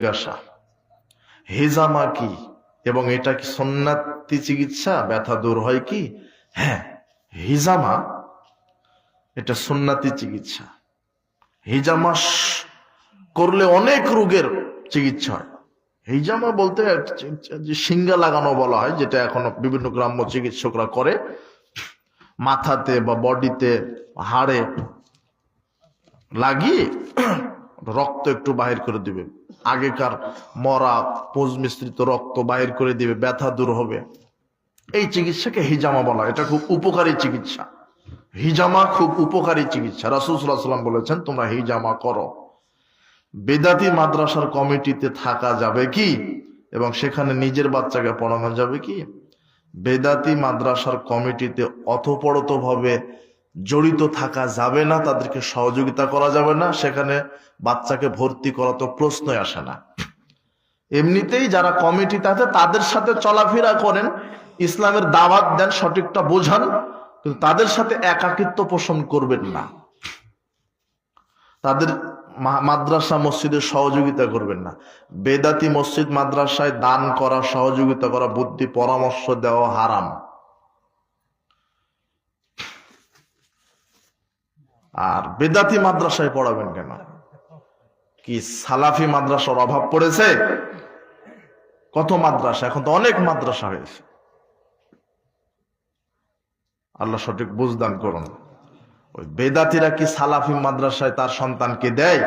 জিজ্ঞাসা হেজামা কি এবং এটা কি সন্ন্যাতি চিকিৎসা? ব্যথা দূর হয় কি? হ্যাঁ হিজামা এটা সুন্নাতি চিকিৎসা। হিজামা করলে অনেক রোগের চিকিৎসা হয়। হিজামা বলতে সিঙ্গা লাগানো বলা হয়, যেটা এখন বিভিন্ন গ্রাম্য চিকিৎসকরা করে। মাথাতে বা বডিতে হাড়ে লাগিয়ে রক্ত একটু বাহির করে দিবে। আগেকার মরা পোজ মিশ্রিত রক্ত বাহির করে দিবে, ব্যথা দূর হবে। এই চিকিৎসাকে হিজামা বলা। এটা খুব উপকারী চিকিৎসা। হিজামা খুব উপকারী চিকিৎসা। রাসুল সাল্লাহ সাল্লাম বলেছেন, তোমরা হিজামা করো। বেদাতি মাদ্রাসার কমিটিতে থাকা যাবে কি? এবং সেখানে নিজের বাচ্চাকে পড়ানো যাবে কি? বেদাতি মাদ্রাসার কমিটিতে অথপরত ভাবে জড়িত থাকা যাবে না, তাদেরকে সহযোগিতা করা যাবে না, সেখানে বাচ্চাকে ভর্তি করা তো প্রশ্নই আসে না। এমনিতেই যারা কমিটিতে আছে তাদের সাথে চলাফেরা করেন, ইসলামের দাওয়াত দেন, সঠিকটা বোঝান, কিন্তু তাদের সাথে একাকিত্ব পোষণ করবেন না। তাদের মাদ্রাসা মসজিদের সহযোগিতা করবেন না। বেদাতি মসজিদ মাদ্রাসায় দান করা, সহযোগিতা করা, বুদ্ধি, পরামর্শ দেওয়া হারাম। আর বেদাতি মাদ্রাসায় পড়াবেন কেন? কি সালাফি মাদ্রাসার অভাব পড়েছে? কত মাদ্রাসা? এখন তো অনেক মাদ্রাসা হয়েছে। আল্লাহ সঠিক বুঝদান করুন। ওই বেদাতিরা কি সালাফি মাদ্রাসায় তার সন্তানকে দেয়?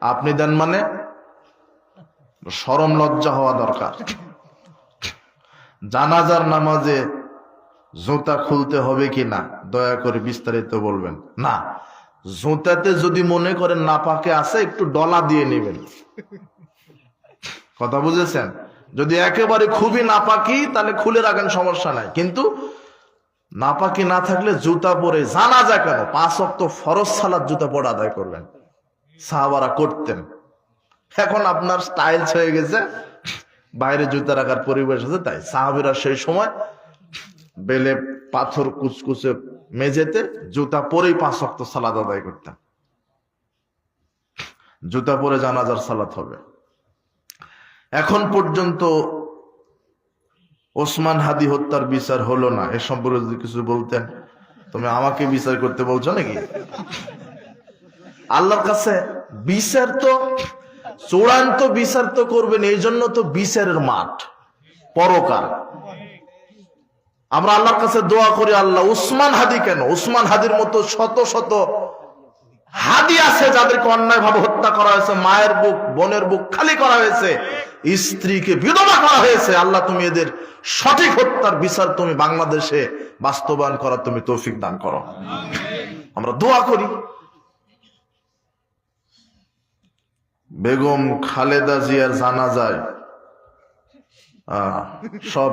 আপনি দেন মানে? সরম লজ্জা হওয়া দরকার। জানাজার নামাজে জুতা খুলতে হবে কি না? দয়া করে বিস্তারিত বলবেন। না, জুতাতে যদি মনে করেন নাপাকে আছে, একটু ডলা দিয়ে নেবেন। কথা বুঝেছেন? যদি একেবারে খুবই নাপাকি, তাহলে খুলে রাখেন, সমস্যা নাই। কিন্তু নাপাকি না থাকলে জুতা পরে জানা যায় কেন? পাঁচ অক্ত ফরজ সালাদ জুতা পরে আদায় করবেন। সাহাবারা করতেন। এখন আপনার স্টাইল হয়ে গেছে। বাইরে জুতা রাখার পরিবেশ আছে, তাই সাহাবিরা সেই সময় বেলে পাথর কুচকুচে মেঝেতে জুতা পরেই পাঁচ অক্ত সালাদ আদায় করতেন জুতা পরে জানাজার সালাত হবে। এখন পর্যন্ত ওসমান হাদি হত্যার বিচার হলো না। এ সম্পর্কে যদি কিছু বলতেন, তুমি আমাকে বিচার করতে বলছো নাকি? আল্লাহর কাছে বিচার তো, চূড়ান্ত বিচার তো করবেন এই জন্য তো বিচারের মাঠ পরকাল আমরা আল্লাহর কাছে দোয়া করি, আল্লাহ, উসমান হাদি কেন? উসমান হাদির মতো শত শত হাদি আছে যাদেরকে অন্যায় ভাবে হত্যা করা হয়েছে, মায়ের বুক, বোনের বুক খালি করা হয়েছে, স্ত্রীকে বিধবা করা হয়েছে। আল্লাহ, তুমি এদের সঠিক হত্যার বিচার তুমি বাংলাদেশে বাস্তবায়ন করার তুমি তৌফিক দান করো। আমরা দোয়া করি। বেগম খালেদা জিয়ার জানা যায় সব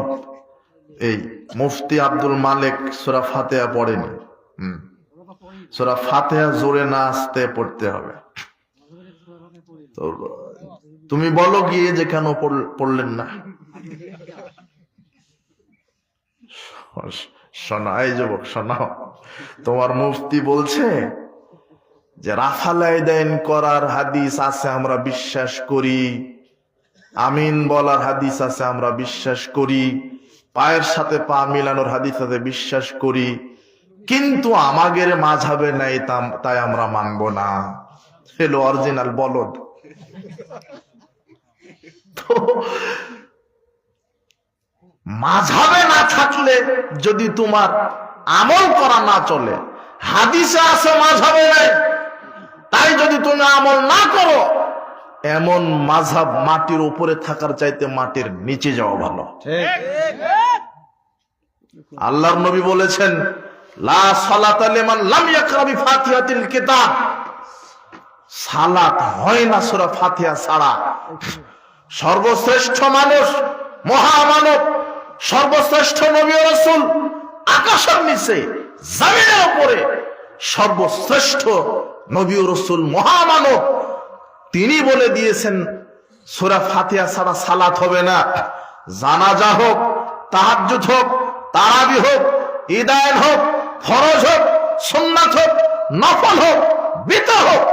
এই মুফতি আব্দুল মালিক সোরা ফাতেহা পড়েনি। হুম। সুরা ফাতেহা জোরে না আসতে পড়তে হবে। তো তুমি বলো গিয়ে যে কেন পড়লেন না। শোনা, এই যুবক শোনাও তোমার মুফতি বলছে যে রাফালাইদাইন করার হাদিস আছে, আমরা বিশ্বাস করি। আমিন বলার হাদিস আছে, আমরা বিশ্বাস করি। পায়ের সাথে পা মিলানোর হাদিস বিশ্বাস করি। কিন্তু আমাদের মাঝাবে নাই তাই আমরা মানব না। হলো অরিজিনাল বলদ। মাঝাবে না থাকলে যদি তোমার আমল করা না চলে, হাদিসে আছে মাঝাবে নাই। তাই যদি তুমি আমল না করো এমন মাঝাব মাটির উপরে থাকার চাইতে মাটির নিচে যাওয়া ভালো। আল্লাহর নবী বলেছেন সালাতা হয় না সূরা ফাতিহা ছাড়া। সর্বশ্রেষ্ঠ মানুষ মহামানব সর্বশ্রেষ্ঠ নবী রাসূল আকাশের নিচে জমিনের উপরে সর্বশ্রেষ্ঠ নবী রাসূল মহামানব তিনি বলে দিয়েছেন, সূরা ফাতিহা ছাড়া সালাত হবে না। জানাজা হোক, তাহাজ্জুদ হোক, তারাবি হোক ইদায়ন হোক, ফরজ হোক, সুন্নাত হোক, নফল হোক বিতর হোক,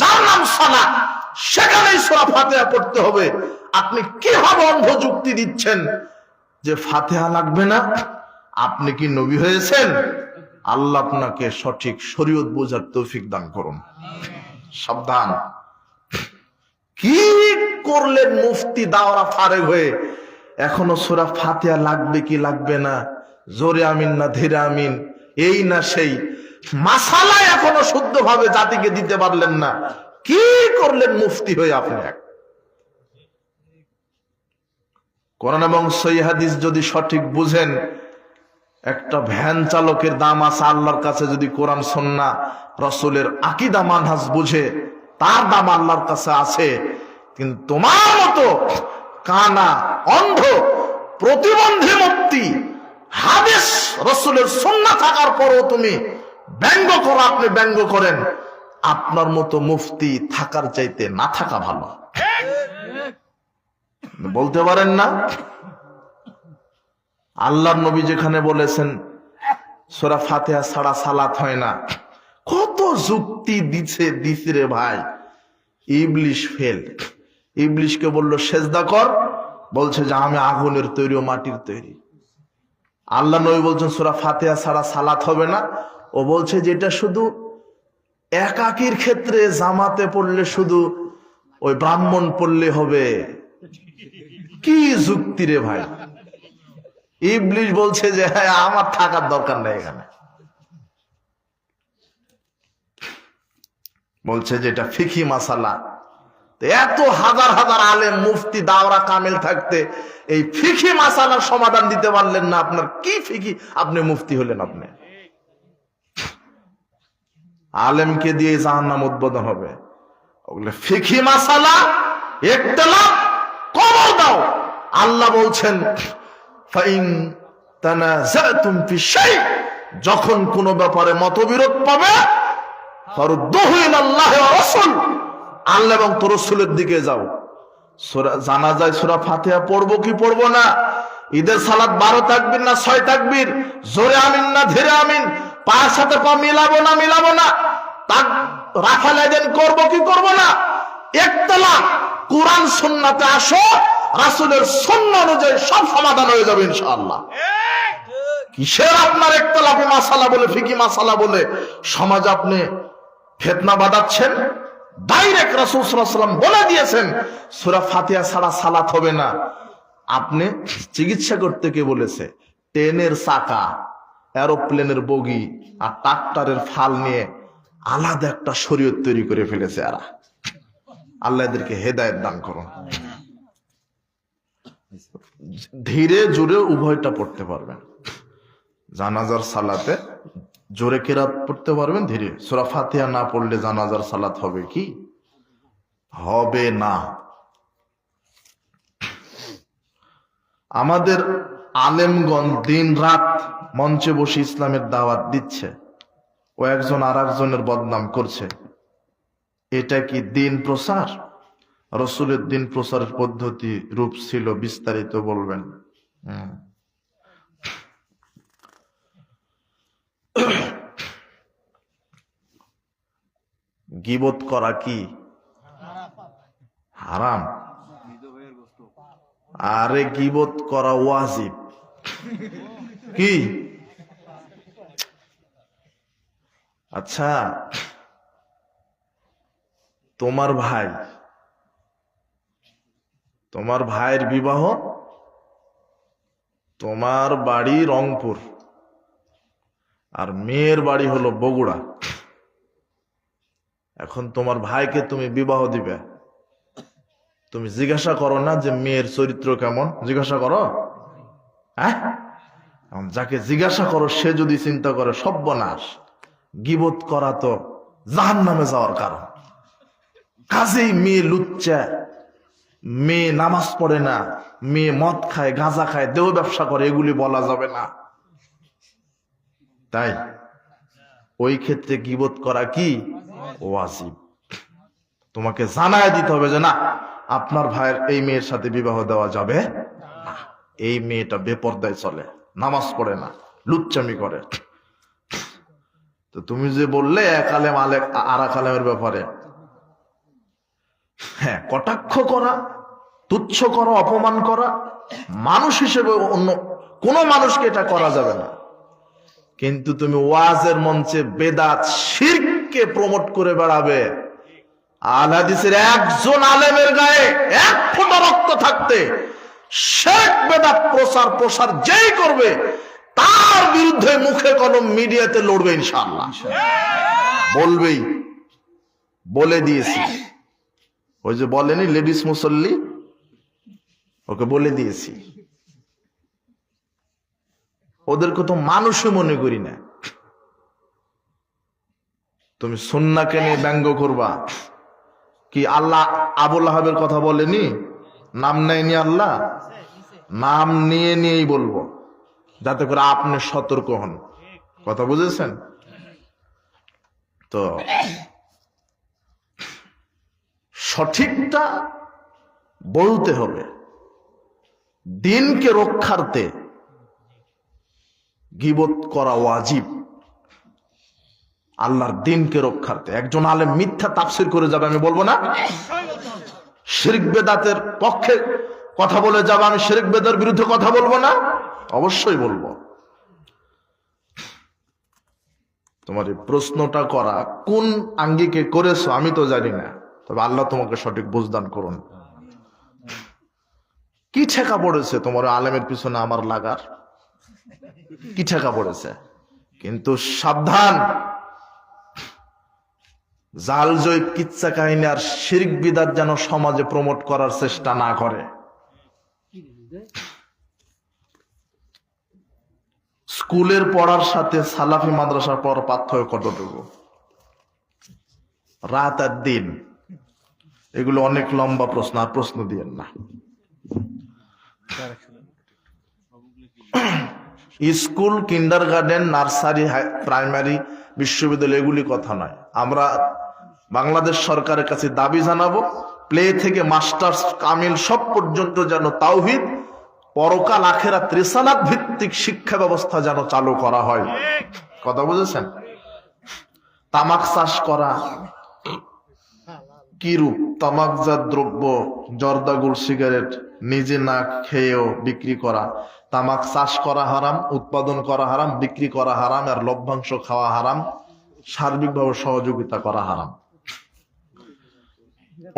যার নাম সালাত, সেখানেই সোরা ফাতেহা পড়তে হবে। আপনি কীভাবে অন্ধ যুক্তি দিচ্ছেন যে ফাতেহা লাগবে না? আপনি কি নবী হয়েছেন? আল্লাহ আপনাকে সঠিক শরীয়ত বোঝার তৌফিক দান করুন। সাবধান। কি করলেন মুফতি দাওরা ফারেক হয়ে? এখনও সোরা ফাতেহা লাগবে কি লাগবে না? জোরে আমিন না ধীরে আমিন। এই না সেই। মাসালা এখনও শুদ্ধভাবে জাতিকে দিতে পারলেন না। কি করলেন মুফতি হয়ে আপনি? এক এবং সই হাদিস যদি সঠিক বুঝেন, একটা ভ্যান চালকের দাম আছে আল্লাহর কাছে যদি কোরআন সন্না রসুলের আকিদা, মানহাজ বুঝে তার দাম আল্লাহর কাছে আছে। কিন্তু তোমার মতো কানা, অন্ধ, প্রতিবন্ধী মুক্তি, হাদিস, রসুলের সন্না থাকার পরও তুমি ব্যঙ্গ করো, আপনি ব্যঙ্গ করেন। আপনার মতো মুফতি থাকার চাইতে না থাকা ভালো। বলতে পারেন না? আল্লাহর নবী যেখানে বলেছেন, সোরা ফাতেহা ছাড়া সালাত হয় না। কত যুক্তি দিছে দিছে রে ভাই। ইবলিশ ফেল। ইবলিশকে বলল, সেজদা কর। বলছে যে, আমি আগুনের তৈরি ও মাটির তৈরি। আল্লাহ নবী বলছেন, সোরা ফাতেহা ছাড়া সালাত হবে না। ও বলছে যে, এটা শুধু একাকির ক্ষেত্রে জামাতে পড়লে শুধু ওই ব্রাহ্মণ পড়লে হবে। কি যুক্তি রে ভাই। ইবলিশ বলছে যে হ্যাঁ আমার থাকার দরকার নেই এখানে। বলছে যে এটা ফিকি মাসালা। এত হাজার হাজার আলেম, মুফতি, দাওরা, কামেল থাকতে এই ফিকি মাসালার সমাধান দিতে পারলেন না। আপনার কি ফিকি আপনি মুফতি হলেন আপনি। আলেমকে দিয়ে জাহান্নাম উদ্বোধন হবে। ওগুলো ফিকি মাসালা একতলাপ কবর দাও। আল্লাহ বলছেন, ফাইন শাই। যখন কোন ব্যাপারে মতবিরোধ পাবে আল্লাহ এবং তোর রসুলের দিকে যাও। সূরা জানাজায় সূরা ফাতিহা পড়ব কি পড়ব না? ঈদের সালাত বারো তাকবির না ছয় তাকবির? জোরে আমিন না ধীরে আমিন? পায়ের সাথে পা মিলাবো না মিলাবো না? তাক রাফাল আইদেন করব কি করব না? একতলা কোরআন সুন্নাতে আসো রাসূলের সুন্নাহ অনুযায়ী সব সমাধান হয়ে যাবে ইনশাআল্লাহ। কিসের আপনার একতলাফি মাসালা বলে ফিকি মাসালা বলে? সমাজ আপনি ফেতনা বাঁধাচ্ছেন ডাইরেক্ট রাসূল সাল্লাম বলে দিয়েছেন, সূরা ফাতিয়া ছাড়া সালাত হবে না। আপনি চিকিৎসা করতে কে বলেছে? ট্রেনের চাকা, এরোপ্লেনের বগি আর ট্রাক্টরের ফাল নিয়ে আলাদা একটা শরীয়ত তৈরি করে ফেলেছে এরা। আল্লাহ এদেরকে হেদায়েত দান করুন। ধীরে জোরে উভয়টা পড়তে পারবেন। জানাজার সালাতে জোরে কেরাত পড়তে পারবেন ধীরে। সোরা ফাতিহা না পড়লে জানাজার সালাত হবে কি? হবে না। আমাদের আলেমগণ দিন রাত মঞ্চে বসে ইসলামের দাওয়াত দিচ্ছে। ও একজন আর একজনের বদনাম করছে। এটা কি দিন প্রসার? রসুলের দিন প্রসারের পদ্ধতি রূপ ছিল বিস্তারিত বলবেন। হুম। গিবত করা কি? হারাম। আরে গিবত করা ওয়াজিব। কি? আচ্ছা তোমার ভাই, তোমার ভাইয়ের বিবাহ তোমার বাড়ি রংপুর। আর মেয়ের বাড়ি হলো বগুড়া। এখন তোমার ভাইকে তুমি বিবাহ দিবে। তুমি জিজ্ঞাসা করো না যে মেয়ের চরিত্র কেমন? জিজ্ঞাসা করো? হ্যাঁ? যাকে জিজ্ঞাসা করো, সে যদি চিন্তা করে সব্যনাশ গিবত করা তো জাহান নামে যাওয়ার কারণ। কাজেই মেয়ে লুচ্চা, মেয়ে নামাজ পড়ে না, মেয়ে মদ খায়, গাঁজা খায়, দেহ ব্যবসা করে, এগুলি বলা যাবে না। তাই? ওই ক্ষেত্রে গিবত করা কি? ওয়াজিব। তোমাকে জানায় দিতে হবে যে না, আপনার ভাইয়ের এই মেয়ের সাথে বিবাহ দেওয়া যাবে। এই মেয়েটা বেপর্দায় চলে, নামাজ পড়ে না, লুচ্চামি করে। তো তুমি যে বললে এক আলেম আলেক আর এক আলেমের ব্যাপারে। হ্যাঁ কটাক্ষ করা, তুচ্ছ করা, অপমান করা, মানুষ হিসেবে অন্য, কোনো মানুষকে এটা করা যাবে না। কিন্তু তুমি ওয়াজের মঞ্চে বেদাত শিরকে প্রমোট করে বেড়াবে। আল হাদিসের একজন আলেমের গায়ে এক ফোঁটা রক্ত থাকতে শেখ বেদাত প্রসার প্রসার যেই করবে, তার বিরুদ্ধে মুখে কলম মিডিয়াতে লড়বে ইনশাআল্লাহ। বলবেই, বলে দিয়েছি। ওই যে বলেনি লেডিস মুসল্লি? ওকে বলে দিয়েছি। ওদেরকে তো মানুষও মনে করি না। তুমি সন্নাকে নিয়ে ব্যঙ্গ করবা। কি আল্লাহ আবুল আহাবের কথা বলেনি? নাম নেয়নি আল্লাহ? নাম নিয়ে নিয়েই বলব, যাতে করে আপনি সতর্ক হন। কথা বুঝেছেন? তো সঠিকটা বলতে হবে। দিনকে রক্ষার্থে গিবত করা ওয়াজিব। আল্লাহর দিনকে রক্ষার্থে। একজন আলেম মিথ্যা তাফসির করে যাবে, আমি বলব না। শিরিক বেদাতের পক্ষে কথা বলে যাবে, আমি শিরিক বেদার বিরুদ্ধে কথা বলব না। অবশ্যই বলব। তোমার এই প্রশ্নটা করা কোন আঙ্গিকে করেছ আমি তো জানি না। তবে আল্লাহ তোমাকে সঠিক বুঝদান করুন। কি ঠেকা পড়েছে তোমার আলেমের পিছনে আমার লাগার? কি ঠেকা পড়েছে? কিন্তু সাবধান জাল জয় কিচ্ছা কাহিনী আর শিরিক বিদাত যেন সমাজে প্রমোট করার চেষ্টা না করে। স্কুলের পড়ার সাথে সালাফি মাদ্রাসার পড়ার পার্থক্য কতটুকু? রাত আর দিন। এগুলো অনেক লম্বা প্রশ্ন, আর প্রশ্ন দিয়েন না। School kindergarten nursery primary, বিশ্ববিদ্যালয় এগুলি কথা নয়। আমরা বাংলাদেশ সরকারের কাছে দাবি জানাব, প্লে থেকে মাস্টার্স, কামিল সব পর্যন্ত যেন তাওহিদ, পরকাল আখেরা ত্রিসালাত ভিত্তিক শিক্ষা ব্যবস্থা যেন চালু করা হয়। কথা বুঝেছেন? তামাক চাষ করা কি রূপ? তামাকজাত দ্রব্য জর্দাগুল সিগারেট, নিজে না খেয়েও বিক্রি করা। তামাক চাষ করা হারাম, উৎপাদন করা হারাম, বিক্রি করা হারাম, আর লভ্যাংশ খাওয়া হারাম, সার্বিকভাবে সহযোগিতা করা হারাম।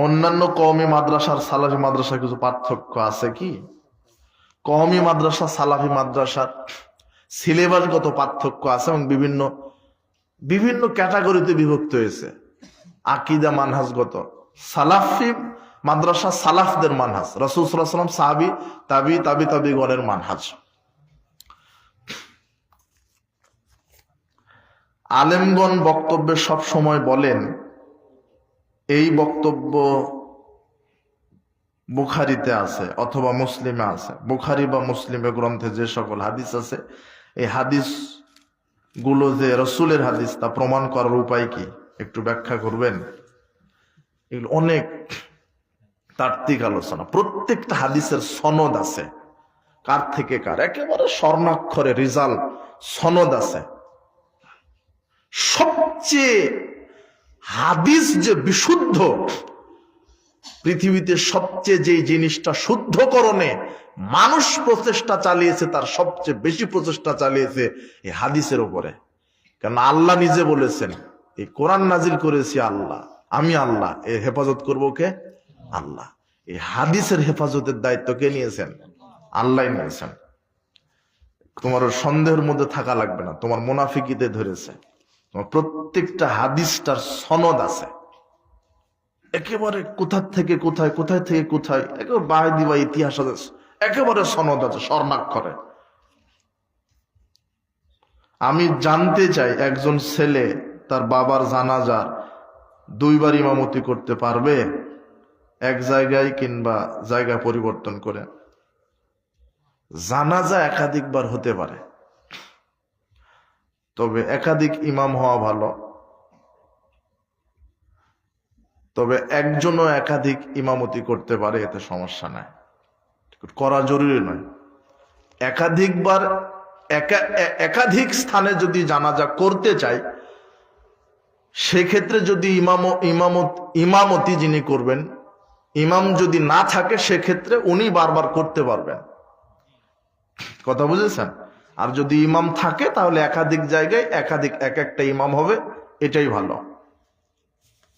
অন্যান্য কওমি মাদ্রাসার সালাফি মাদ্রাসার কিছু পার্থক্য আছে কি? কওমি মাদ্রাসা, সালাফি মাদ্রাসার সিলেবাসগত পার্থক্য আছে এবং বিভিন্ন বিভিন্ন ক্যাটাগরিতে বিভক্ত হয়েছে। আকিদা মানহাজগত। সালাফি মাদ্রাসা সালাফদের মানহাজ। রসুল সাহাবি, তাবি তাবি তাবি গণের মানহাজ। আলেমগণ বক্তব্যে সব সময় বলেন এই বক্তব্য বুখারিতে আছে অথবা মুসলিমে আছে। বুখারি বা মুসলিমে গ্রন্থে যে সকল হাদিস আছে, এই হাদিসগুলো যে রসুলের হাদিস, তা প্রমাণ করার উপায় কি? একটু ব্যাখ্যা করবেন? এগুলো অনেক তাত্ত্বিক আলোচনা। প্রত্যেকটা হাদিসের সনদ আছে। কার থেকে কার? একেবারে স্বর্ণাক্ষরে রিজাল্ট সনদ আছে। সবচেয়ে হাদিস যে বিশুদ্ধ, পৃথিবীতে সবচেয়ে যে জিনিসটা শুদ্ধকরণে মানুষ প্রচেষ্টা চালিয়েছে, তার সবচেয়ে বেশি প্রচেষ্টা চালিয়েছে এই হাদিসের উপরে। কেন আল্লাহ নিজে বলেছেন, এই কোরআন নাজিল করেছি আল্লাহ, আমি আল্লাহ, এর হেফাজত করব কে? আল্লাহ। এই হাদিসের হেফাজতের দায়িত্ব কে নিয়েছেন? আল্লাহ নিয়েছেন। তোমার সন্দেহের মধ্যে থাকা লাগবে না, তোমার মোনাফিকিতে ধরেছে। প্রত্যেকটা হাদিসটার সনদ আছে। একেবারে কোথা থেকে কোথায় কোথায় থেকে কোথায়, একেবারে বাহিদি বা ইতিহাস আছে, একেবারে সনদ আছে, স্বর্ণাক্ষরে। আমি জানতে চাই একজন ছেলে তার বাবার জানাজার দুইবার ইমামতি করতে পারবে? এক জায়গায় কিংবা জায়গা পরিবর্তন করে। জানাজা একাধিকবার হতে পারে। তবে একাধিক ইমাম হওয়া ভালো। তবে একজনও একাধিক ইমামতি করতে পারে, এতে সমস্যা নাই। করা জরুরি নয়। একাধিকবার, একা- একাধিক স্থানে যদি জানাজা করতে চাই, সেক্ষেত্রে যদি ইমাম ইমামত, ইমামতি যিনি করবেন, ইমাম যদি না থাকে, সেক্ষেত্রে উনি বারবার করতে পারবেন। কথা বুঝেছেন? আর যদি ইমাম থাকে, তাহলে একাধিক জায়গায় একাধিক, এক একটা ইমাম হবে, এটাই ভালো।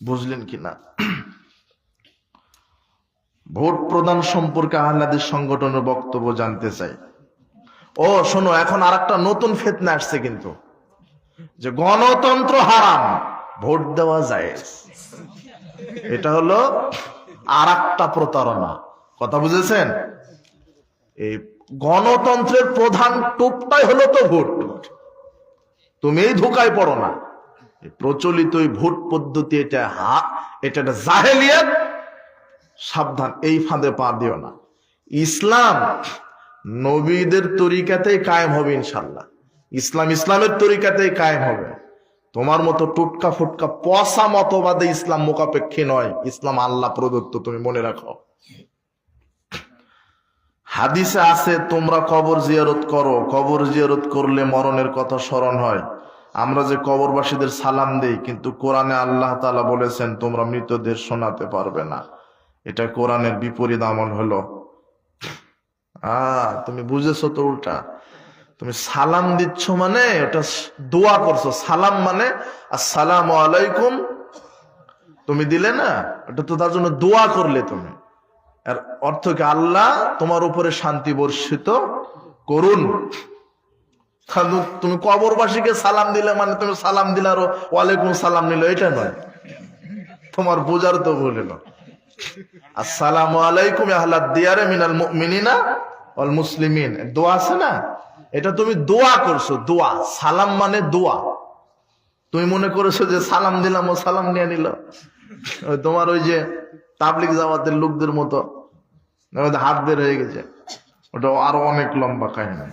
বুঝলেন কি না? ভোট প্রদান সম্পর্কে আহ্লাদের সংগঠনের বক্তব্য জানতে চাই। ও, শোনো, এখন আর একটা নতুন ফেতনা আসছে কিন্তু, যে গণতন্ত্র হারাম, ভোট দেওয়া যায় এটা হলো আর একটা প্রতারণা। কথা বুঝেছেন? এই গণতন্ত্রের প্রধান টুপটাই হলো তো ভোট। তুমি এই ধোকায় পড়ো না। প্রচলিত এই ভোট পদ্ধতি, এটা হা, এটা একটা জাহেলিয়াত। সাবধান, এই ফাঁদে পা দিও না। ইসলাম নবীদের তরিকাতেই কায়েম হবে ইনশাল্লাহ ইসলাম ইসলামের তরিকাতেই কায়েম হবে। তোমার মতো টুটকা ফুটকা পসা মতবাদে ইসলাম মোকাপেক্ষী নয়। ইসলাম আল্লাহ প্রদত্ত, তুমি মনে রাখো। হাদিসে আছে, তোমরা কবর জিয়ারত করো। কবর জিয়ারত করলে মরণের কথা স্মরণ হয়। আমরা যে কবরবাসীদের সালাম দেই, কিন্তু কোরআনে আল্লাহ তালা বলেছেন, তোমরা মৃতদের শোনাতে পারবে না। এটা কোরআনের বিপরীত আমল হলো। আহ তুমি বুঝেছ তো উল্টা। তুমি সালাম দিচ্ছ মানে ওটা দোয়া করছ। সালাম মানে আসসালাম আলাইকুম। তুমি দিলে না, ওটা তো তার জন্য দোয়া করলে তুমি। আর অর্থ কি আল্লাহ তোমার উপরে শান্তি বর্ষিত করুন। তুমি কবরবাসীকে সালাম দিলে মানে তুমি সালাম দিলে আরও ওয়ালাইকুম সালাম নিল, এটা নয়। তোমার বোঝার তো ভুল এলো আসসালামু আলাইকুম আহলাদ দিয়ারে মিনাল মুমিনিনা ওয়াল মুসলিমিন। দোয়া আছে না? এটা তুমি দোয়া করছ, দোয়া। সালাম মানে দোয়া। তুমি মনে করেছ যে সালাম দিলাম ও সালাম নিয়ে নিল। তোমার ওই যে তাবলিক জামাতের লোকদের মতো হাত বের হয়ে গেছে। ওটা আরও অনেক লম্বা কাহিনী।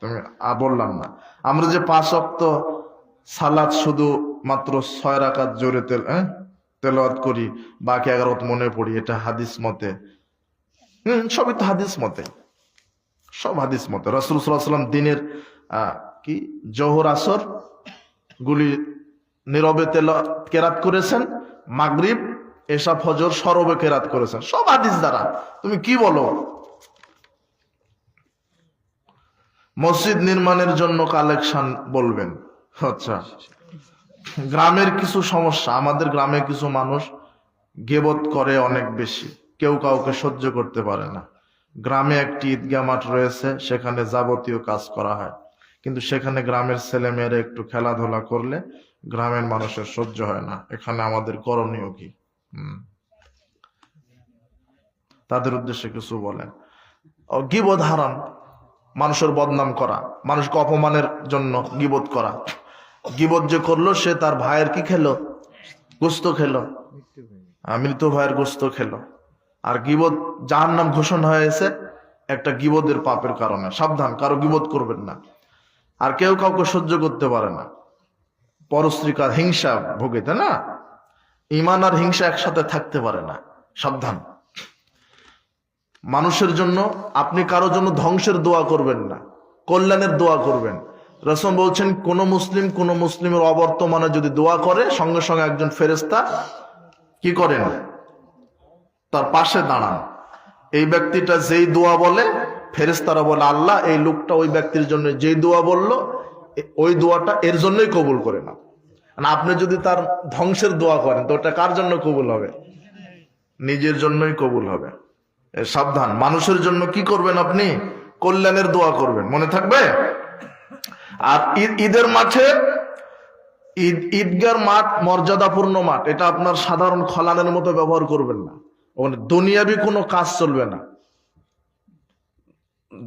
তুমি বললাম না। আমরা যে পাঁচ অক্ত সালাদ শুধু মাত্র ছয় রাকাত জোরে তেল হ্যাঁ? তেলাওয়াত করি, বাকি এগারোত মনে পড়ি, এটা হাদিস মতে। হম, সবই তো হাদিস মতে। সব হাদিস মতে। রসুল সাল্লাম দিনের কি? জোহর আসর, গুলি নীরবে তেল কেরাত করেছেন, মাগরিব এসা ফজর সরবে কেরাত করেছেন সব হাদিস দ্বারা। তুমি কি বলো? মসজিদ নির্মাণের জন্য কালেকশন বলবেন। আচ্ছা। গ্রামের কিছু সমস্যা। আমাদের গ্রামে কিছু মানুষ গেবত করে অনেক বেশি। কেউ কাউকে সহ্য করতে পারে না। গ্রামে একটি ঈদগা মাঠ রয়েছে, সেখানে যাবতীয় কাজ করা হয়। কিন্তু সেখানে গ্রামের ছেলে মেয়েরা একটু খেলাধুলা করলে গ্রামের মানুষের সহ্য হয় না। এখানে আমাদের করণীয় কি। তাদের উদ্দেশ্যে কিছু বলেন। গিবোধ হারাম, মানুষের বদনাম করা, মানুষকে অপমানের জন্য গিবোধ করা। গিবোধ যে করল, সে তার ভাইয়ের কি খেলো? গোস্ত খেলো। মৃত ভাইয়ের গোস্ত খেলো। আর গিবোধ যাহার নাম ঘোষণা হয়েছে একটা গিবোধের পাপের কারণে। সাবধান, কারও গিবোধ করবেন না। আর কেউ কাউকে সহ্য করতে পারে না। পরস্ত্রীকার হিংসা ভোগে, তাই না? ইমান আর হিংসা একসাথে থাকতে পারে না। সাবধান। মানুষের জন্য আপনি কারও জন্য ধ্বংসের দোয়া করবেন না। কল্যাণের দোয়া করবেন। রসম বলছেন, কোন মুসলিম কোন মুসলিমের অবর্তমানে যদি দোয়া করে, সঙ্গে সঙ্গে একজন ফেরেস্তা কি করেন? তার পাশে দাঁড়ান। এই ব্যক্তিটা যেই দোয়া বলে ফেরেস্তারা বলে, আল্লাহ, এই লোকটা ওই ব্যক্তির জন্য যেই দোয়া বলল ওই দোয়াটা এর জন্যই কবুল করে না আপনি যদি তার ধ্বংসের দোয়া করেন, তো ওটা কার জন্য কবুল হবে? নিজের জন্যই কবুল হবে। সাবধান। মানুষের জন্য কি করবেন আপনি? কল্যাণের দোয়া করবেন। মনে থাকবে? আর ঈদ- ঈদের মাঠে, ঈদ ঈদগার মাঠ মর্যাদাপূর্ণ মাঠ, এটা আপনার সাধারণ খলানের মতো ব্যবহার করবেন না। ওখানে দুনিয়াবি কোনো কাজ চলবে না।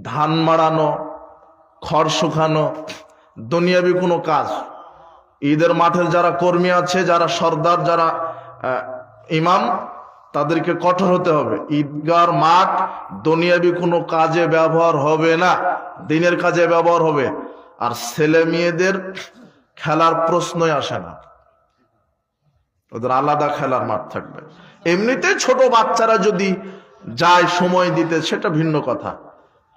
ধান মাড়ানো, খড় শুকানো, দুনিয়াবি কোনো কাজ। ঈদের মাঠের যারা কর্মী আছে, যারা সর্দার, যারা ইমাম, তাদেরকে কঠোর হতে হবে। ঈদগার মাঠ দুনিয়াবি কোনো কাজে ব্যবহার হবে না, দিনের কাজে ব্যবহার হবে। আর ছেলে মেয়েদের খেলার প্রশ্নই আসে না। ওদের আলাদা খেলার মাঠ থাকবে। এমনিতে ছোট বাচ্চারা যদি যায় সময় দিতে, সেটা ভিন্ন কথা।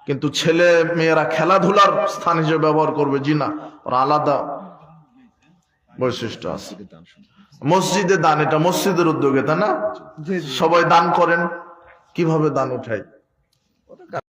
কিন্তু ছেলে মেয়েরা খেলাধুলার স্থান হিসেবে ব্যবহার করবে। জি না, ওর আলাদা বৈশিষ্ট্য আছে। মসজিদে দান এটা মসজিদের উদ্যোগে তাই না? সবাই দান করেন। কীভাবে দান উঠাই